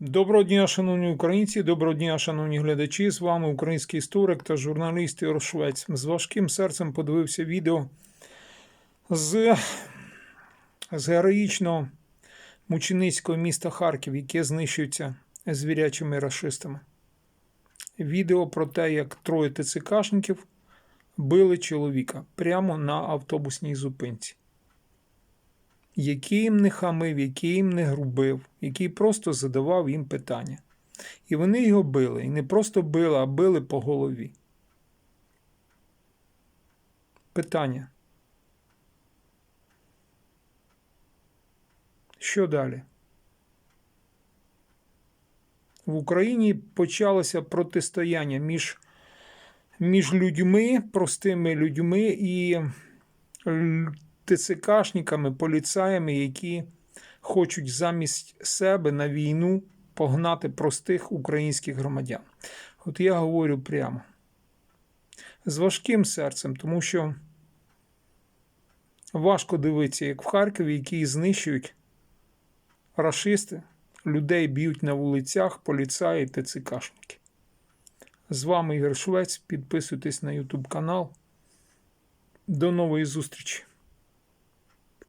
Доброго дня, шановні українці, доброго дня, шановні глядачі. З вами український історик та журналіст Ігор Швець. З важким серцем подивився відео з, з героїчного мученицького міста Харків, яке знищується звірячими расистами. Відео про те, як троє ТЦКшників били чоловіка прямо на автобусній зупинці який їм не хамив, який їм не грубив, який просто задавав їм питання. І вони його били. І не просто били, а били по голові. Питання. Що далі? В Україні почалося протистояння між, між людьми, простими людьми і ТЦКшниками, поліцаями, які хочуть замість себе на війну погнати простих українських громадян. От я говорю прямо з важким серцем, тому що важко дивитися, як в Харкові, які знищують рашисти, людей б'ють на вулицях, поліцаї, ТЦКшники. З вами Ігор Швець. Підписуйтесь на YouTube канал. До нової зустрічі!